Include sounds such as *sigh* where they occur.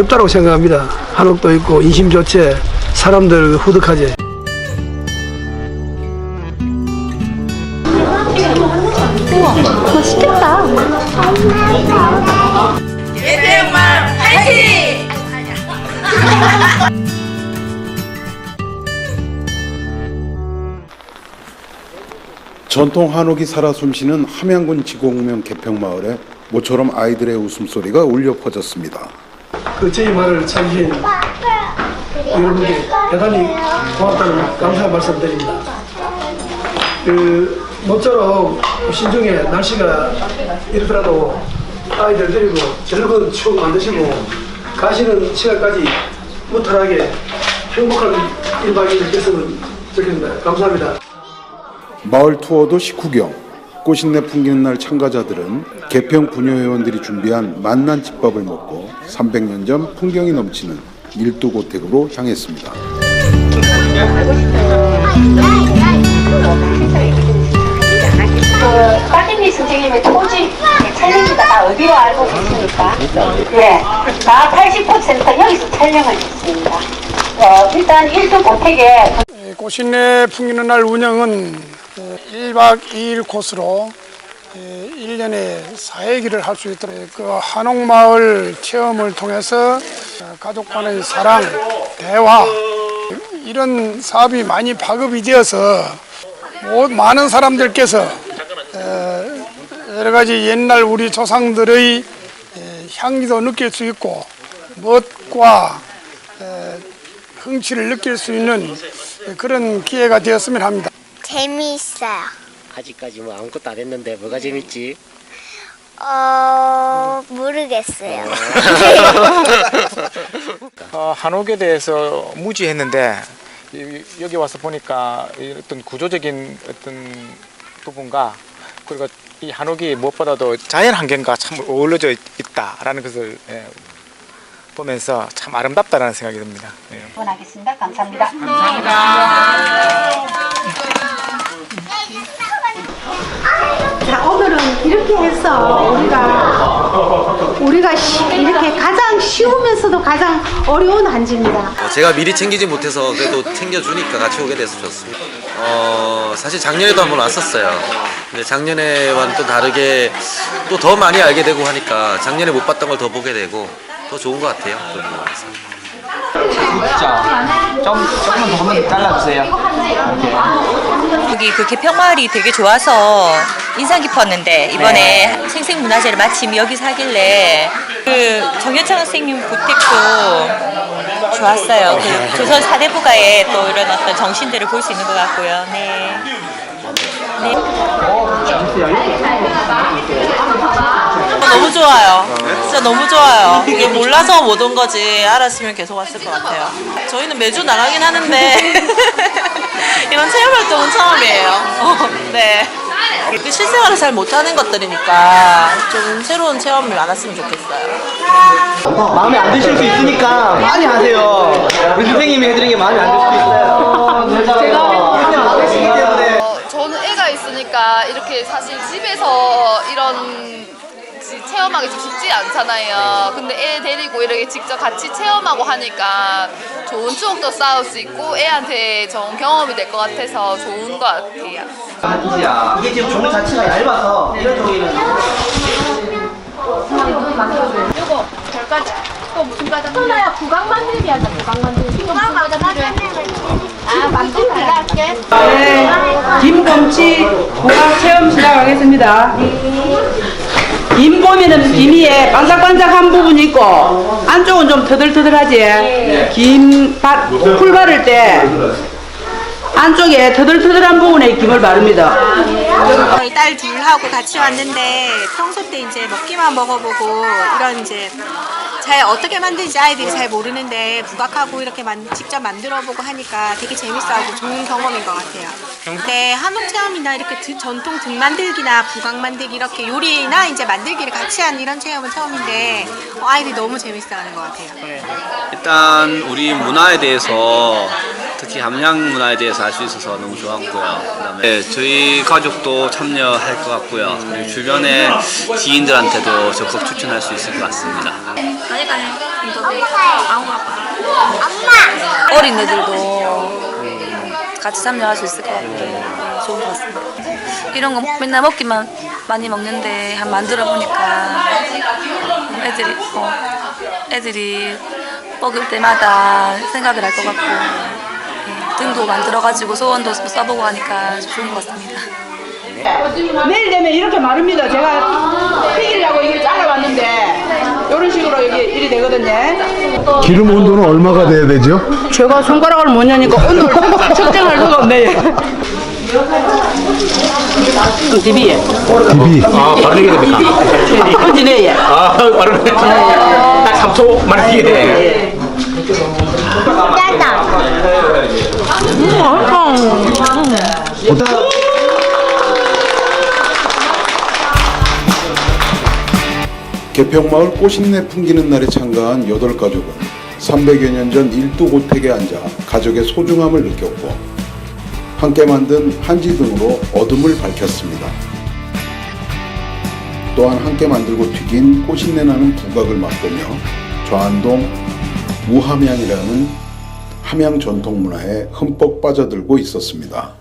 없다고 생각합니다. 한옥도 있고 인심 좋지 사람들 후득하지. 맛있겠다. 전통 한옥이 살아 숨쉬는 함양군 지곡면 개평마을에 모처럼 아이들의 웃음소리가 울려 퍼졌습니다. 그 저희 말을 참신 여러분께 대단히 고맙다는 감사 말씀 드립니다. 그 모처럼 신중에 날씨가 이렇더라도 아이들 데리고 즐거운 추억 만드시고 가시는 시간까지 무탈하게 행복한 1박 2일 됐으면 좋겠습니다. 감사합니다. 마을 투어도 식후경. 꽃인내 풍기는 날 참가자들은 개평 부녀회원들이 준비한 만난 집밥을 먹고 300년 전 풍경이 넘치는 일두고택으로 향했습니다. 그 빠진이 선생님의 토지 촬영지가 다 어디로 알고 계십니까? 네, 다80% 여기서 촬영을 했습니다. 어, 일단 1등 고택에 꽃인내 풍기는 날 운영은 1박 2일 코스로 1년에 4회기를 할 수 있도록 그 한옥마을 체험을 통해서 가족 간의 사랑, 대화 이런 사업이 많이 파급이 되어서 모- 많은 사람들께서 에, 여러 가지 옛날 우리 조상들의 에, 향기도 느낄 수 있고 멋과 흥취를 느낄 수 있는 그런 기회가 되었으면 합니다. 재미있어요. 아직까지 뭐 아무것도 안 했는데 뭐가 재밌지? 어, 모르겠어요. 어, 한옥에 대해서 무지했는데 이- 여기 와서 보니까 이 어떤 구조적인 어떤 부분과 그리고 이 한옥이 무엇보다도 자연 환경과 참 어우러져 있다라는 것을 예, 보면서 참 아름답다라는 생각이 듭니다. 예. 원하겠습니다. 감사합니다. 자, 이렇게 해서 우리가 우리가 쉬- 이렇게 가장 쉬우면서도 가장 어려운 한지입니다. 어, 제가 미리 챙기지 못해서 그래도 챙겨주니까 같이 오게 돼서 좋습니다. 어, 사실 작년에도 한번 왔었어요. 근데 작년에와는 또 다르게 또 더 많이 알게 되고 하니까 작년에 못 봤던 걸 더 보게 되고 더 좋은 것 같아요. 그 부분에서. 좀 조금만 더 한번 잘라주세요. 여기 그 개평마을이 되게 좋아서 인상 깊었는데 이번에 생생문화제를 마침 여기서 하길래 그 정현창 선생님 고택도 좋았어요. 그 조선 사대부가의 또 이런 어떤 정신들을 볼 수 있는 것 같고요. 네. 네. 너무 좋아요. 진짜 너무 좋아요. 이게 몰라서 못 온 거지 알았으면 계속 왔을 것 같아요. 저희는 매주 나가긴 하는데 *laughs* 이런 체험 활동은 처음이에요. 어, *laughs* 네. 그 실생활을 잘 못하는 것들이니까 좀 새로운 체험이 많았으면 좋겠어요. 마음에 안 드실 수 있으니까 많이 하세요. 우리 선생님이 해드린 게 마음에 안 들 수도 있어요. 제가 하시기 때문에. 어, 저는 애가 있으니까 이렇게 사실 집에서 이런 지- 체험하기 좀 쉽지 않잖아요. 근데 애 데리고 이렇게 직접 같이 체험하고 하니까 좋은 추억도 쌓을 수 있고 애한테 좋은 경험이 될 것 같아서 좋은 것 같아요. 이게 지금 종 자체가 얇아서 이런 종이는 또나야 구강 만들기 하자. 구강 만들기. 구강 만들기. 아, 만들기 할게. 김곰치 공학 체험 시작하겠습니다. 김 보면은 김이에 반짝반짝한 부분이 있고 안쪽은 좀 터들터들하지. 김풀 바를 때 안쪽에 터들터들한 부분에 김을 바릅니다. 저희 딸 둘하고 같이 왔는데 평소 때 이제 먹기만 먹어보고 이런 이제 잘 어떻게 만드는지 아이들이 잘 모르는데 부각하고 이렇게 만, 직접 만들어보고 하니까 되게 재밌어하고 좋은 경험인 것 같아요. 네, 한옥 체험이나 이렇게 드- 전통 등 만들기나 부각 만들기 이렇게 요리나 이제 만들기를 같이 하는 이런 체험은 처음인데 어, 아이들이 너무 재밌어하는 것 같아요. 일단 우리 문화에 대해서 특히 함양 문화에 대해서 알 수 있어서 너무 좋았고요. 그다음에 네, 저희 가족도 참여할 것 같고요. 그리고 주변의 지인들한테도 적극 추천할 수 있을 것 같습니다. 어린 애들도 같이 참여할 수 있을 것 같아요. 좋은 것 같습니다. 이런 거 맨날 먹기만 많이 먹는데 한 만들어 보니까 애들이 어, 애들이 먹을 때마다 생각을 할 것 같고 예, 등도 만들어가지고 소원도 써보고 하니까 좋은 것 같습니다. 내일 되면 이렇게 마릅니다. 제가 튀기려고 이게 잘라봤는데 이런 식으로 이게 일이 되거든요. 기름 온도는 얼마가 돼야 되죠? 제가 손가락을 못 여니까 온도를 측정할 수가 없네요. 디비에. DB. 아 바르게 됩니까? 건지네에. 아 바르네. 딱 3초 만에 튀게 돼. 개평마을 꽃인내 풍기는 날에 참가한 여덟 가족은 300여 년 전 일두 고택에 앉아 가족의 소중함을 느꼈고 함께 만든 한지 등으로 어둠을 밝혔습니다. 또한 함께 만들고 튀긴 꽃인내 나는 부각을 맛보며 좌안동 무함양이라는 함양 전통 문화에 흠뻑 빠져들고 있었습니다.